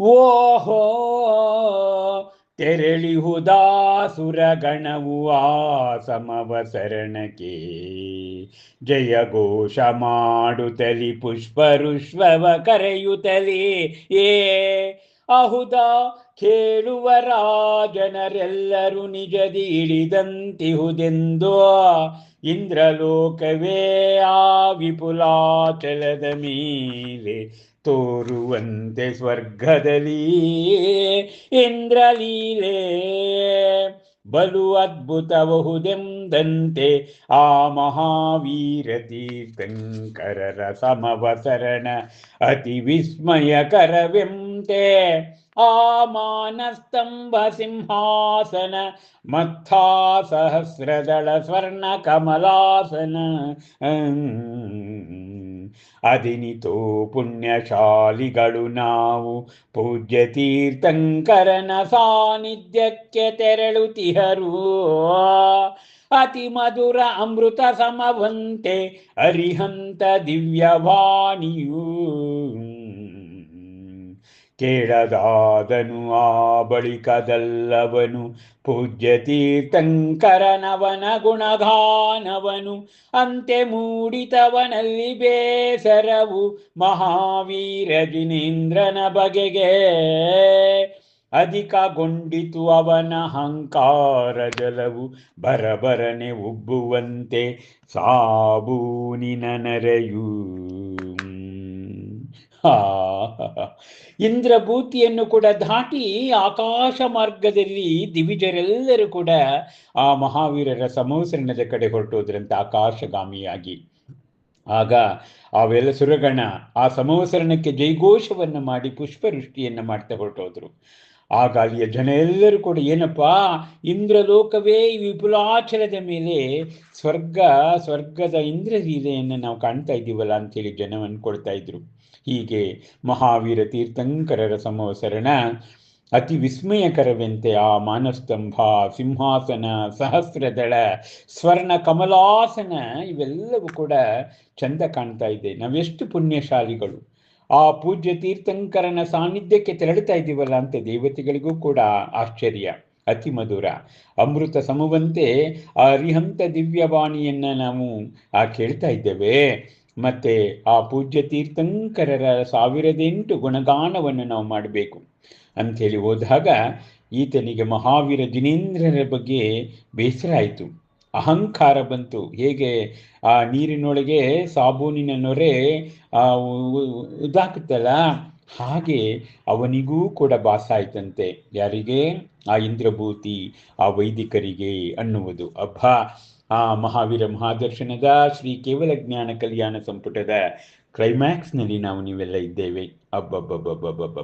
ಓಹೋ ತೆರಳಿಹುದಾಸುರಗಣವು ಆ ಸಮವಸರಣಕ್ಕೆ ಜಯ ಘೋಷ ಮಾಡುತ್ತಲಿ ಪುಷ್ಪರುಷ್ವವ ಕರೆಯುತ್ತಲೇ. ಏ, ಅಹುದ, ಕೇಳುವ ರಾಜನರೆಲ್ಲರೂ ನಿಜದಿ ಇಳಿದಂತಿಹುದೆಂದು. ಇಂದ್ರಲೋಕವೇ ಆ ವಿಪುಲಾಚಲದ ಮೇಲೆ ತೋರುವಂತೆ ಸ್ವರ್ಗದಲ್ಲಿ ಇಂದ್ರಲೀಲೆ ಬಲು ಅದ್ಭುತಬಹುದೆಂದಂತೆ ಆ ಮಹಾವೀರ ತೀರ್ಥಂಕರರ ಸಮವಸರಣ ಅತಿ ವಿಸ್ಮಯಕರವೆಂತೆ ಆ ಮಾನಸ್ತಂಭ ಸಿಂಹಾಸನ ಮತ್ಥಾ ಸಹಸ್ರದಳ ಸ್ವರ್ಣ ಕಮಲಾಸನ ಅದಿನಿತೋ ಪುಣ್ಯಶಾಲಿಗಳು ನಾವು ಪೂಜ್ಯ ತೀರ್ಥಂಕರನ ಸಾನ್ನಿಧ್ಯಕ್ಕೆ ತೆರಳುತಿಹರು ಅತಿ ಮಧುರ ಅಮೃತ ಸಮವಂತೆ ಅರಿಹಂತ ದಿವ್ಯವಾಣಿಯೂ ಕೇಳದಾದನು ಆ ಬಳಿಕದಲ್ಲವನು. ಪೂಜ್ಯ ತೀರ್ಥಂಕರನವನ ಗುಣಗಾನವನು. ಅಂತೆ ಮೂಡಿತವನಲ್ಲಿ ಬೇಸರವು ಮಹಾವೀರ ಜಿನೇಂದ್ರನ ಬಗೆಗೆ. ಅಧಿಕಗೊಂಡಿತು ಅವನ ಅಹಂಕಾರ ಜಲವು. ಬರಬರನೆ ಉಬ್ಬುವಂತೆ ಸಾಬೂನಿನ ನರೆಯೂ. ಇಂದ್ರಭೂತಿಯನ್ನು ಕೂಡ ದಾಟಿ ಆಕಾಶ ಮಾರ್ಗದಲ್ಲಿ ದಿವಿಜರೆಲ್ಲರೂ ಕೂಡ ಆ ಮಹಾವೀರರ ಸಮವಸರಣದ ಕಡೆ ಹೊರಟೋದ್ರಂತೆ ಆಕಾಶಗಾಮಿಯಾಗಿ. ಆಗ ಅವೆಲ್ಲ ಸುರಗಣ ಆ ಸಮವಸರಣಕ್ಕೆ ಜೈಘೋಷವನ್ನು ಮಾಡಿ ಪುಷ್ಪವೃಷ್ಟಿಯನ್ನು ಮಾಡ್ತಾ ಹೊರಟೋದ್ರು. ಆಗ ಅಲ್ಲಿಯ ಜನ ಎಲ್ಲರೂ ಕೂಡ, ಏನಪ್ಪಾ, ಇಂದ್ರಲೋಕವೇ ವಿಪುಲಾಚಲದ ಮೇಲೆ ಸ್ವರ್ಗ, ಸ್ವರ್ಗದ ಇಂದ್ರಲೀಲೆಯನ್ನು ನಾವು ಕಾಣ್ತಾ ಇದ್ದೀವಲ್ಲ ಅಂತೇಳಿ ಜನ ಕೊಡ್ತಾ ಇದ್ರು. ಹೀಗೆ ಮಹಾವೀರ ತೀರ್ಥಂಕರರ ಸಮವಸರಣ ಅತಿ ವಿಸ್ಮಯಕರವೆಂತೆ ಆ ಮಾನಸ್ತಂಭ, ಸಿಂಹಾಸನ, ಸಹಸ್ರದಳ, ಸ್ವರ್ಣ ಕಮಲಾಸನ ಇವೆಲ್ಲವೂ ಕೂಡ ಚಂದ ಕಾಣ್ತಾ ಇದೆ. ನಾವೆಷ್ಟು ಪುಣ್ಯಶಾಲಿಗಳು. ಆ ಪೂಜ್ಯ ತೀರ್ಥಂಕರನ ಸಾನ್ನಿಧ್ಯಕ್ಕೆ ತೆರಳುತ್ತಾ ಇದ್ದೀವಲ್ಲ ಅಂತ ದೇವತೆಗಳಿಗೂ ಕೂಡ ಆಶ್ಚರ್ಯ, ಅತಿ ಮಧುರ. ಅಮೃತ ಸಮವಂತೆ ಆ ಅರಿಹಂತ ದಿವ್ಯವಾಣಿಯನ್ನ ನಾವು, ಆ, ಕೇಳ್ತಾ ಇದ್ದೇವೆ. ಮತ್ತೆ ಆ ಪೂಜ್ಯ ತೀರ್ಥಂಕರರ ಸಾವಿರದೆಂಟು ಗುಣಗಾನವನ್ನು ನಾವು ಮಾಡಬೇಕು. ಅಂಥೇಳಿ ಹೋದಾಗ ಈತನಿಗೆ ಮಹಾವೀರ ಜಿನೇಂದ್ರರ ಬಗ್ಗೆ ಬೇಸರ ಆಯಿತು. ಅಹಂಕಾರ ಬಂತು. ಹೇಗೆ? ಆ ನೀರಿನೊಳಗೆ ಸಾಬೂನಿನ ನೊರೆ ಇದಾಗುತ್ತಲ್ಲ ಹಾಗೆ ಅವನಿಗೂ ಕೂಡ ಭಾಸ ಆಯ್ತಂತೆ ಯಾರಿಗೆ? ಆ ಇಂದ್ರಭೂತಿ, ಆ ವೈದಿಕರಿಗೆ ಅನ್ನುವುದು. ಅಬ್ಬ! ಆ ಮಹಾವೀರ ಮಹಾದರ್ಶನದ ಶ್ರೀ ಕೇವಲ ಜ್ಞಾನ ಕಲ್ಯಾಣ ಸಂಪುಟದ ಕ್ಲೈಮ್ಯಾಕ್ಸ್ನಲ್ಲಿ ನಾವು ನೀವೆಲ್ಲ ಇದ್ದೇವೆ. ಅಬ್ಬಬ್ಬಬ್ಬಬ್ಬಬ್ಬಬ್ಬ